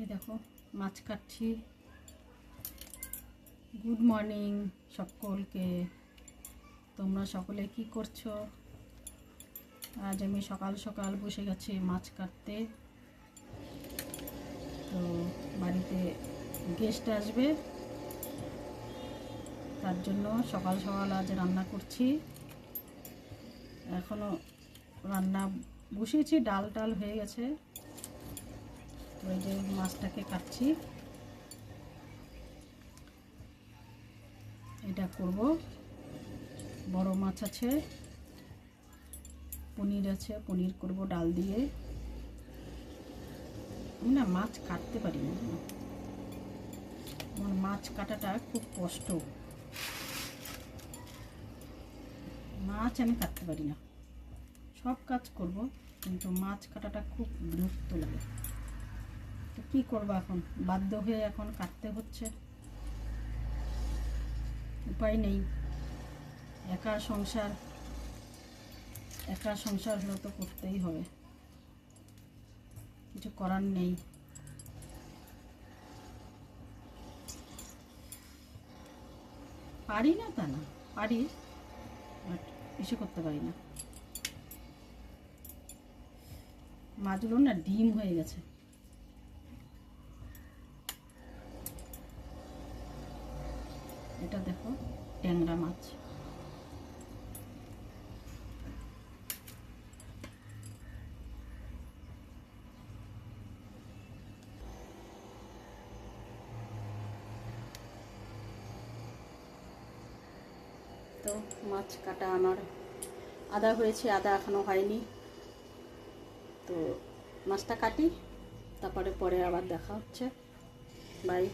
এই দেখো, মাছ কাটছি। গুড মর্নিং সকলকে। তোমরা সকলে কি করছ? আজ আমি সকাল সকাল বসে গেছি মাছ কাটতে। তো বাড়িতে গেস্ট আসবে। তার জন্য সকাল সকাল আজ রান্না করছি। এখনও রান্না বসিয়েছি, ডাল টাল হয়ে গেছে। ওই যে মাছটাকে কাটছি। এটা করব। বড় মাছ আছে। পনির আছে, পনির করব ডাল দিয়ে। আমি না মাছ কাটতে পারি না। আমার মাছ কাটাটা খুব কষ্ট। মাছ আমি কাটতে পারি না। সব কাজ করব, কিন্তু মাছ কাটাটা খুব বিরক্ত লাগে। তো কী করব এখন? বাধ্য হয়ে এখন কাটতে হচ্ছে। উপায় নেই। একা সংসার একা সংসার হলে তো করতেই হবে। কিছু করার নেই। পারি না তা না, পারি বাট কিছু করতে পারি না। মাছগুলো না ডিম হয়ে গেছে। এটা দেখো, ট্যাংরা মাছ। তো মাছ কাটা আমার আদা হয়েছে, আদা এখনও হয়নি। তো মাছটা কাটি, তারপরে পরে আবার দেখা হচ্ছে। বাই